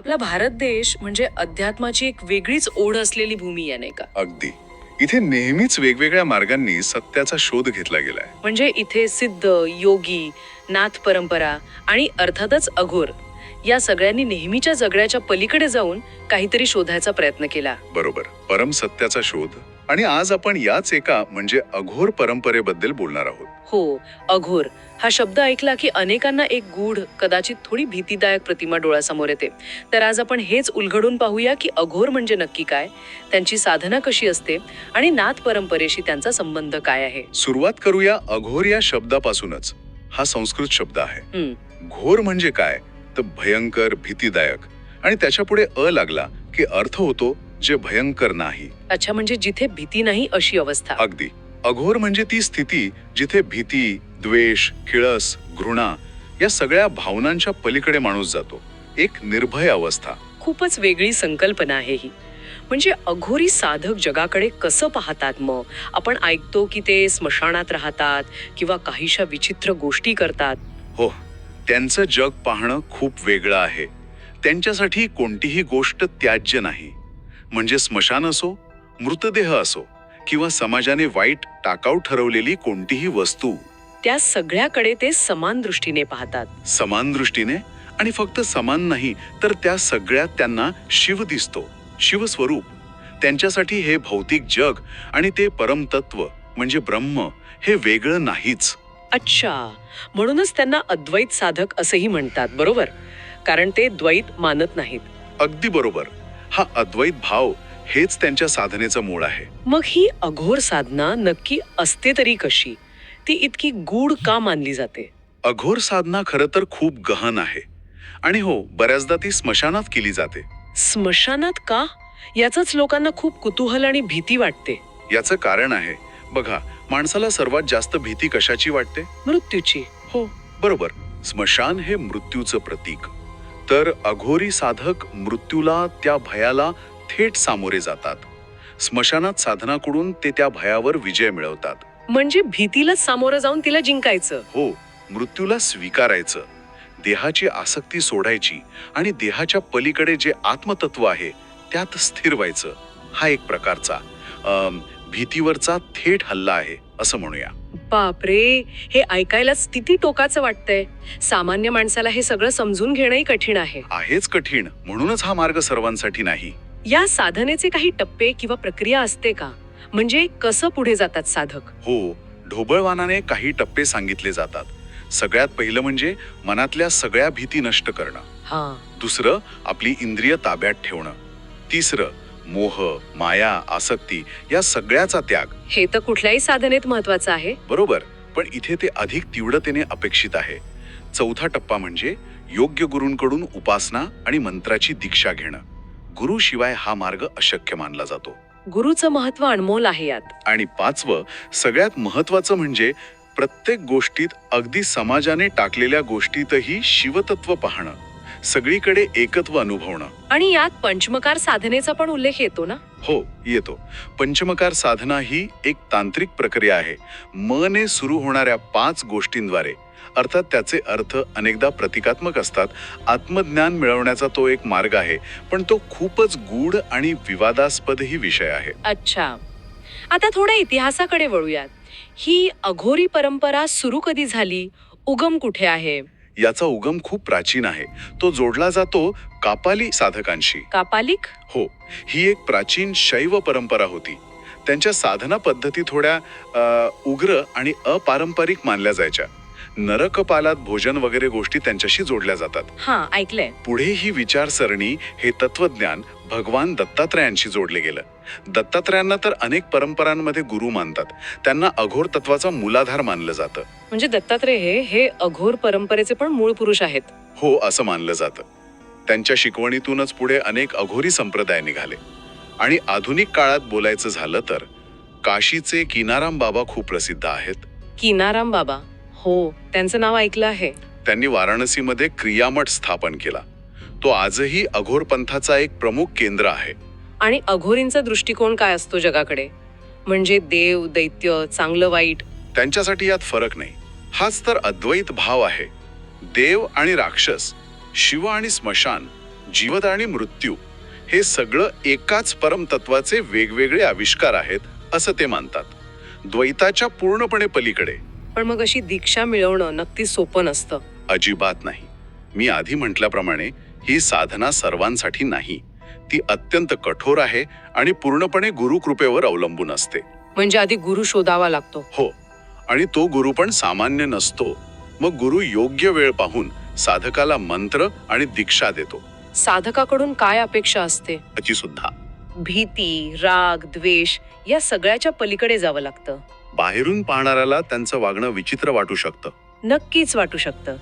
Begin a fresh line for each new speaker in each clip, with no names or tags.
आपला भारत देश म्हणजे अध्यात्माची एक वेगळीच ओढ असलेली भूमी आहे नाही का?
अगदी. इथे नेहमीच वेगवेगळ्या मार्गांनी सत्याचा शोध घेतला गेलाय.
म्हणजे इथे सिद्ध योगी नाथ परंपरा आणि अर्थातच अघोर या सगळ्यांनी नेहमीच्या जगण्याच्या पलीकडे जाऊन काहीतरी शोधायचा प्रयत्न केला.
बरोबर. परम सत्याचा शोध आणि आज आपण याच एका म्हणजे अघोर परंपरेबद्दल बोलणार आहोत.
हो अघोर. हा शब्द ऐकला की अनेकांना एक गूढ कदाचित थोडी भीतीदायक प्रतिमा डोळ्यासमोर येते. तर आज आपण हेच उलगडून पाहूया की अघोर म्हणजे नक्की काय त्यांची साधना कशी असते आणि नाथ परंपरेशी त्यांचा संबंध काय आहे.
सुरुवात करूया अघोर या शब्दापासूनच. हा संस्कृत शब्द आहे. घोर म्हणजे काय? तर भयंकर भीतीदायक आणि त्याच्या पुढे अ लागला की अर्थ होतो जे भयंकर नाही.
अच्छा म्हणजे जिथे भीती नाही अशी अवस्था.
अगदी. अघोर म्हणजे ती स्थिती जिथे भीती द्वेष किळस घृणा या सगळ्या भावनांच्या पलीकडे माणूस जातो. एक निर्भय अवस्था.
खूपच वेगळी संकल्पना आहे ही. म्हणजे अघोरी साधक जगाकडे कसं पाहतात मग? आपण ऐकतो की ते स्मशानात राहतात किंवा काहीशा विचित्र गोष्टी करतात?
हो. त्यांचं जग पाहणं खूप वेगळं आहे. त्यांच्यासाठी कोणतीही गोष्ट त्याज्य नाही. म्हणजे स्मशान असो मृतदेह असो किंवा समाजाने वाईट टाकाऊ ठरवलेली कोणतीही वस्तू.
त्या सगळ्याकडे ते समान दृष्टीने पाहतात.
समान दृष्टीने आणि फक्त समान नाही तर त्या सगळ्यात त्यांना शिव दिसतो शिवस्वरूप. त्यांच्यासाठी हे भौतिक जग आणि ते परमतत्व म्हणजे ब्रह्म हे वेगळं नाहीच.
अच्छा म्हणूनच त्यांना अद्वैत साधक असंही म्हणतात बरोबर? कारण ते द्वैत मानत नाहीत.
अगदी बरोबर. हा अद्वैत भाव हेच त्यांच्या साधनेचं मूळ आहे.
मग ही अघोर साधना नक्की असते तरी कशी? ती इतकी गूढ का मानली जाते?
अघोर साधना खरं तर खूप गहन आहे. आणि हो बऱ्याचदा ती स्मशानात केली जाते.
स्मशानात का? याच लोकांना खूप कुतूहल आणि भीती वाटते.
याचं कारण आहे. बघा माणसाला सर्वात जास्त भीती कशाची वाटते?
मृत्यूची.
हो बरोबर. स्मशान हे मृत्यूचं प्रतीक. तर अघोरी साधक मृत्यूला त्या भयाला थेट सामोरे जातात. स्मशानात साधनाकडून ते त्या भयावर विजय मिळवतात.
म्हणजे भीतीला सामोरं जाऊन तिला जिंकायचं.
हो मृत्यूला स्वीकारायचं. देहाची आसक्ती सोडायची आणि देहाच्या पलीकडे जे आत्मतत्व आहे त्यात स्थिर व्हायचं. हा एक प्रकारचा अम, भीतीवरचा थेट हल्ला आहे असं म्हणूया.
बापरे हे ऐकायलाच किती टोकाचं वाटतंय. सामान्य माणसाला हे सगळं समजून घेणंही कठीण आहे.
आहेच कठीण म्हणूनच हा मार्ग सर्वांसाठी नाही.
या साधनेचे काही टप्पे किंवा प्रक्रिया असते का? म्हणजे कसं पुढे जातात साधक?
हो ढोबळवानाने काही टप्पे सांगितले जातात. सगळ्यात पहिलं म्हणजे मनातल्या सगळ्या भीती नष्ट करणं.
हा.
दुसरं आपली इंद्रिय ताब्यात ठेवणं. तिसरं मोह माया आसक्ती या सगळ्याचा त्याग.
हे तर कुठल्याही साधनेत महत्वाचं आहे.
बरोबर पण इथे ते अधिक तीव्रतेने अपेक्षित आहे. चौथा टप्पा म्हणजे योग्य गुरूंकडून उपासना आणि मंत्राची दीक्षा घेणं. गुरु शिवाय हा मार्ग अशक्य मानला जातो.
गुरुचं महत्त्व अनमोल आहे यात.
आणि पाचवं सगळ्यात महत्वाचं म्हणजे प्रत्येक गोष्टीत अगदी समाजाने टाकलेल्या गोष्टीतही शिवतत्व पाहणं. सगळीकडे एकत्व अनुभवणं.
आणि यात पंचमकार साधनेचा पण उल्लेख येतो ना?
हो येतो. पंचमकार साधना ही एक तांत्रिक प्रक्रिया आहे. मने सुरू होणाऱ्या पाच गोष्टींद्वारे. अर्थात त्याचे अर्थ अनेकदा प्रतिकात्मक असतात. आत्मज्ञान मिळवण्याचा तो एक मार्ग आहे पण तो खूपच गूढ आणि विवादास्पदही विषय आहे.
अच्छा. आता थोड्या इतिहासाकडे वळूयात. ही अघोरी परंपरा सुरू कधी झाली? उगम कुठे आहे?
याचा उगम खूप प्राचीन आहे. तो जोडला जातो कापाली साधकांशी.
कापालिक?
हो ही एक प्राचीन शैव परंपरा होती. त्यांच्या साधना पद्धती थोड्या अ, उग्र आणि अपारंपरिक मानल्या जायच्या. नरकपालात भोजन वगैरे गोष्टी त्यांच्याशी जोडल्या जातात.
हा ऐकलंय.
पुढे ही विचारसरणी हे तत्वज्ञान भगवान दत्तात्रयांशी जोडले गेलं. दत्तात्रयांना तर अनेक परंपरांमध्ये गुरु मानतात. त्यांना अघोर तत्वाचा मूलाधार मानलं जातं.
म्हणजे दत्तात्रय हे हे अघोर परंपरेचे पण मूळ पुरुष आहेत.
हो असं मानलं जातं. त्यांच्या शिकवणीतूनच पुढे अनेक अघोरी संप्रदाय निघाले. आणि आधुनिक काळात बोलायचं झालं तर काशीचे किनाराम बाबा खूप प्रसिद्ध आहेत.
किनाराम बाबा? हो त्यांचं नाव ऐकलं आहे.
त्यांनी वाराणसीमध्ये क्रियामठ स्थापन केला. तो आजही अघोर पंथाचा एक प्रमुख केंद्र आहे.
आणि अघोरींचा दृष्टिकोन काय असतो जगाकडे? म्हणजे देव दैत्य चांगलं वाईट?
त्यांच्यासाठी यात फरक नाही. हाच तर अद्वैत भाव आहे. देव आणि राक्षस शिव आणि स्मशान जीवत आणि मृत्यू हे सगळं एकाच परमतत्वाचे वेगवेगळे आविष्कार आहेत असं ते मानतात. द्वैताच्या पूर्णपणे पलीकडे.
पण मग अशी दीक्षा मिळवणं नक्की सोपं नसतं.
अजिबात नाही. मी आधी म्हटल्याप्रमाणे ही साधना सर्वांसाठी नाही. ती अत्यंत कठोर आहे आणि पूर्णपणे गुरुकृपेवर अवलंबून असते.
म्हणजे आधी गुरु शोधावा लागतो.
हो. आणि तो गुरु पण सामान्य नसतो. मग गुरु योग्य वेळ पाहून साधकाला मंत्र आणि दीक्षा देतो.
साधकाकडून काय अपेक्षा असते?
त्याची सुद्धा.
भीती राग द्वेष या सगळ्याच्या पलीकडे जावं लागतं.
बाहेरून पाहणाऱ्याला त्यांचं वागणं विचित्र वाटू शकतं.
नक्कीच वाटू शकतं.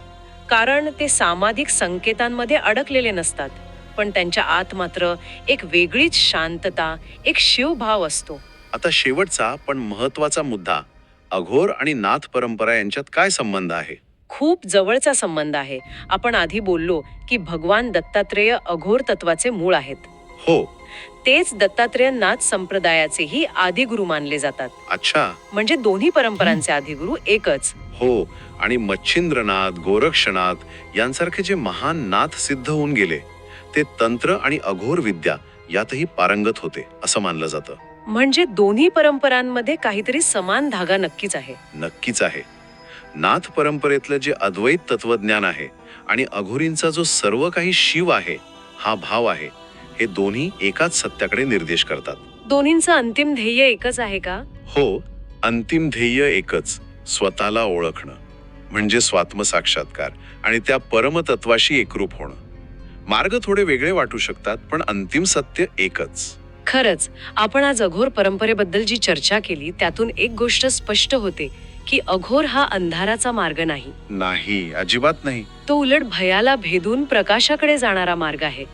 कारण ते सामाजिक संकेतांमध्ये अडकलेले नसतात पण त्यांच्या आत मात्र एक वेगळीच शांतता एक शिवभाव असतो.
आता शेवटचा पण महत्त्वाचा मुद्दा अघोर आणि नाथ परंपरा यांच्यात काय संबंध आहे?
खूप जवळचा संबंध आहे. आपण आधी बोललो की भगवान दत्तात्रेय अघोर तत्वाचे मूळ आहेत.
हो.
तेच दत्तात्रेय नाथ संप्रदायाचेही आदिगुरु मानले जातात.
अच्छा.
म्हणजे दोन्ही परंपरांचे आदिगुरु एकच.
हो आणि मच्छिंद्रनाथ गोरक्षनाथ यांसारखे जे महान नाथ सिद्ध होऊन गेले ते तंत्र आणि अघोर विद्या यातही पारंगत होते असं मानलं जातं.
म्हणजे दोन्ही परंपरांमध्ये काहीतरी समान धागा नक्कीच आहे.
नक्कीच आहे. नाथ परंपरेतलं जे अद्वैत तत्वज्ञान आहे आणि अघोरींचा जो सर्व काही शिव आहे हा भाव आहे. हे दोन्ही एकाच सत्याकडे निर्देश करतात.
दोन्हींचं अंतिम ध्येय एकच आहे का?
हो अंतिम ध्येय एकच स्वतःला ओळखणं. म्हणजे स्वात्मसाक्षात्कार आणि त्या परमतत्वाशी एकरूप होणं. मार्ग थोडे वेगळे वाटू शकतात पण अंतिम सत्य एकच.
खरंच आपण आज अघोर परंपरेबद्दल जी चर्चा केली त्यातून एक गोष्ट स्पष्ट होते की अघोर हा अंधाराचा मार्ग नाही.
नाही अजिबात नाही.
तो उलट भयाला भेदून प्रकाशाकडे जाणारा मार्ग आहे.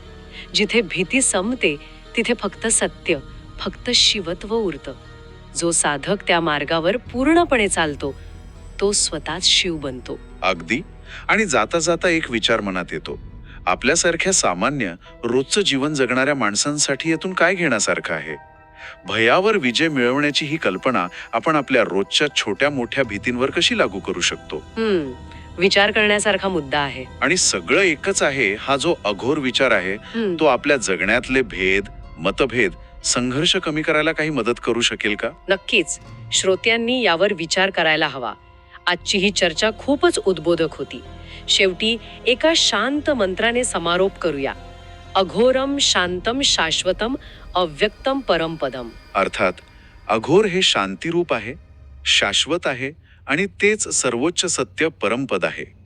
जिथे भीती संपते तिथे फक्त सत्य फक्त शिवत्व उरतं. जो साधक त्या मार्गावर पूर्णपणे चालतो तो स्वतःच शिव बनतो.
अगदी. आणि जाता जाता एक विचार मनात येतो. आपल्यासारख्या सामान्य रोजचं जीवन जगणाऱ्या माणसांसाठी यातून काय घेण्यासारखं आहे? भयावर विजय मिळवण्याची ही कल्पना आपण आपल्या रोजच्या छोट्या मोठ्या भीतींवर कशी लागू करू शकतो?
विचार करण्यासारखा मुद्दा आहे.
आणि सगळं एकच आहे हा जो अघोर विचार आहे
हम्म,
तो आपल्या जगण्यातले भेद मतभेद संघर्ष कमी करायला काही मदत करू शकेल का?
नक्कीच. श्रोत्यांनी यावर विचार करायला हवा. आजची ही चर्चा खूपच उद्बोधक होती. शेवटी एका शांत मंत्राने समारोप करूया. अघोरम शांतम शाश्वतम अव्यक्तम परमपदम.
अर्थात अघोर हे शांतिरूप आहे शाश्वत आहे आणि तेच सर्वोच्च सत्य परमपद आहे.